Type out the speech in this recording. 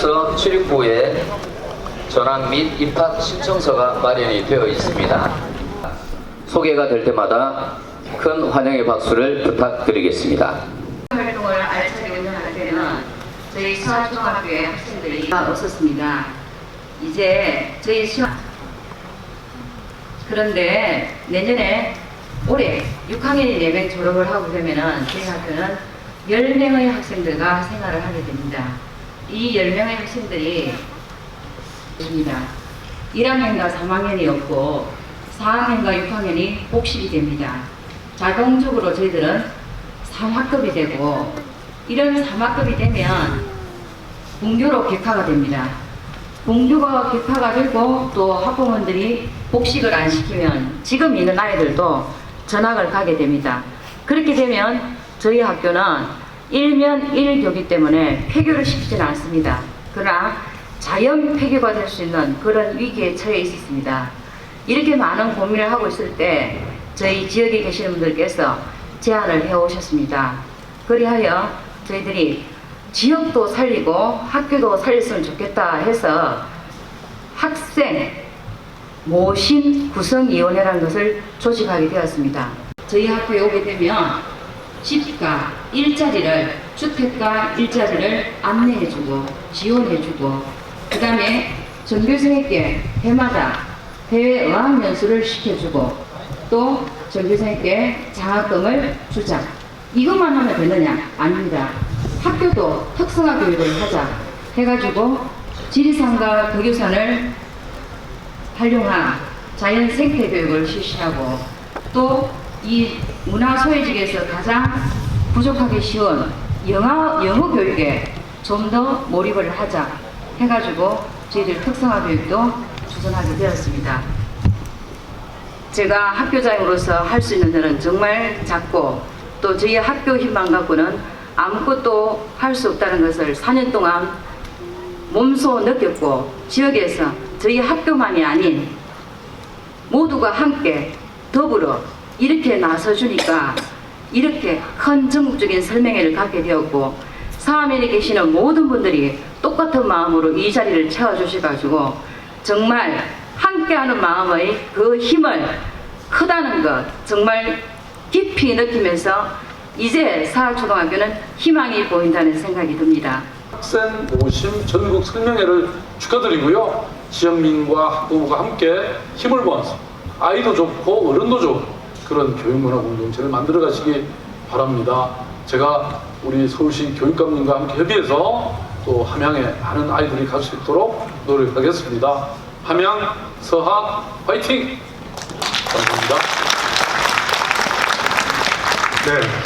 앞서 출입구에 전학 및 입학 신청서가 마련이 되어 있습니다. 소개가 될 때마다 큰 환영의 박수를 부탁드리겠습니다. 활동을 알차게 운영할 때는 저희 수학중학교의 학생들이 없었습니다. 이제 저희 수학 그런데 내년에 올해 6학년이 4명 졸업을 하고 되면은 저희 학교는 10명의 학생들과 생활을 하게 됩니다. 이 10명의 학생들이 있습니다. 1학년과 3학년이었고 4학년과 6학년이 복식이 됩니다. 자동적으로 저희들은 3학급이 되고 이런 3학급이 되면 분교로 객화가 됩니다. 분교가 객화가 되고 또 학부모들이 복식을 안 시키면 지금 있는 아이들도 전학을 가게 됩니다. 그렇게 되면 저희 학교는 일면 일교기 때문에 폐교를 시키지는 않습니다. 그러나 자연 폐교가 될 수 있는 그런 위기에 처해 있었습니다. 이렇게 많은 고민을 하고 있을 때 저희 지역에 계시는 분들께서 제안을 해오셨습니다. 그리하여 저희들이 지역도 살리고 학교도 살렸으면 좋겠다 해서 학생 모신 구성위원회라는 것을 조직하게 되었습니다. 저희 학교에 오게 되면 집과 일자리를 주택과 일자리를 안내해주고 지원해주고 그 다음에 전교생에게 해마다 해외 어학연수를 시켜주고 또 전교생에게 장학금을 주자 이것만 하면 되느냐? 아닙니다. 학교도 특성화 교육을 하자 해가지고 지리산과 덕유산을 활용한 자연 생태 교육을 실시하고 또 이 문화 소외지역에서 가장 부족하기 쉬운 영어, 영어 교육에 좀 더 몰입을 하자 해가지고 저희들 특성화 교육도 추진하게 되었습니다. 제가 학교장으로서 할 수 있는 일은 정말 작고 또 저희 학교 힘만 갖고는 아무것도 할 수 없다는 것을 4년 동안 몸소 느꼈고 지역에서 저희 학교만이 아닌 모두가 함께 더불어 이렇게 나서주니까 이렇게 큰 전국적인 설명회를 갖게 되었고 사화면에 계시는 모든 분들이 똑같은 마음으로 이 자리를 채워주셔가지고 정말 함께하는 마음의 그 힘을 크다는 것 정말 깊이 느끼면서 이제 사학초등학교는 희망이 보인다는 생각이 듭니다. 학생 모심 전국 설명회를 축하드리고요. 지역민과 학부모가 함께 힘을 모아서 아이도 좋고 어른도 좋고 그런 교육문화 공동체를 만들어 가시기 바랍니다. 제가 우리 서울시 교육감님과 함께 협의해서 또 함양에 많은 아이들이 갈 수 있도록 노력하겠습니다. 함양 서학 화이팅! 감사합니다. 네.